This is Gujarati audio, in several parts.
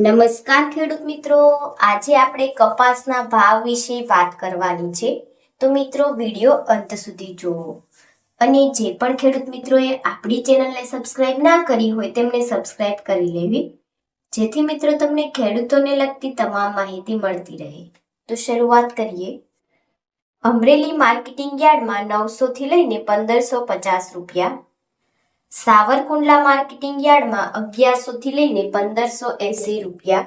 નમસ્કાર ખેડૂત મિત્રો. આજે આપણે કપાસના ભાવ વિશે વાત કરવાની છે. તો મિત્રો, વીડિયો અંત સુધી જુઓ. અને જે પણ ખેડૂત મિત્રોએ આપણી ચેનલને સબસ્ક્રાઇબ ના કરી હોય, તેમને સબસ્ક્રાઇબ કરી લેવી. જેથી મિત્રો, તમને ખેડૂતોને લગતી તમામ માહિતી મળતી રહે. તો શરૂઆત કરીએ. અમરેલી માર્કેટિંગ યાર્ડમાં નવસોથી લઈને પંદરસો પચાસ રૂપિયા સાવરકુંડલા માર્કેટિંગ યાર્ડમાં અગિયારસો થી લઈને પંદરસો એસી રૂપિયા.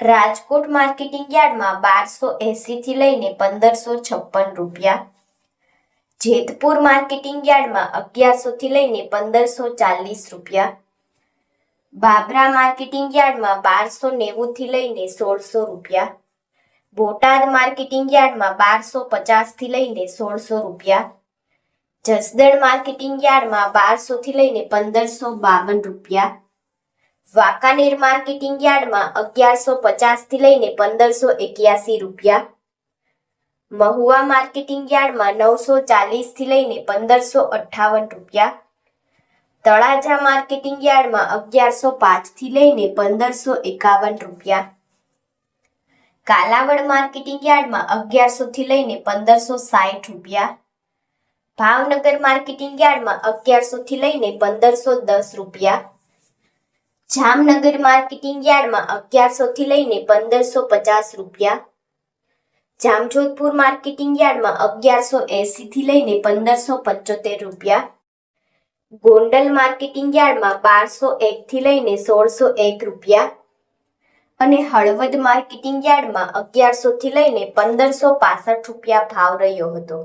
રાજકોટ માર્કેટિંગ યાર્ડમાં બારસો એસી થી લઈને પંદરસો છપ્પન રૂપિયા. જેતપુર માર્કેટિંગ યાર્ડમાં અગિયારસો થી લઈને પંદરસો ચાલીસ રૂપિયા. બાબરા માર્કેટિંગ યાર્ડમાં બારસો નેવું થી લઈને સોળસો રૂપિયા. બોટાદ માર્કેટિંગ યાર્ડમાં બારસો પચાસથી લઈને સોળસો રૂપિયા. જસદણ માર્કેટિંગ યાર્ડમાં બારસો થી લઈને પંદરસો બાવન રૂપિયા. વાંકાનેર માર્કેટિંગ યાર્ડમાં અગિયારસો પચાસથી લઈને પંદરસો એક્યાસી રૂપિયા. મહુવા માર્કેટિંગ યાર્ડમાં નવસો ચાલીસથી લઈને પંદરસો અઠ્ઠાવન રૂપિયા. તળાજા માર્કેટિંગ યાર્ડમાં અગિયારસો પાંચથી લઈને પંદરસો એકાવન રૂપિયા. કાલાવડ માર્કેટિંગ યાર્ડમાં અગિયારસો થી લઈને પંદરસો સાઠ રૂપિયા. ભાવનગર માર્કેટિંગ યાર્ડમાં અગિયારસો થી લઈને પંદરસો દસ રૂપિયા. જામનગર માર્કેટિંગ યાર્ડમાં અગિયારસો થી લઈને પંદરસો પચાસ રૂપિયા. જામજોધપુર માર્કેટિંગ યાર્ડમાં અગિયારસો એસી થી લઈને પંદરસો પંચોતેર રૂપિયા. ગોંડલ માર્કેટિંગ યાર્ડમાં બારસો એક થી લઈને સોળસો એક રૂપિયા. અને હળવદ માર્કેટિંગ યાર્ડમાં અગિયારસો થી લઈને પંદરસો પાસઠ રૂપિયા ભાવ રહ્યો હતો.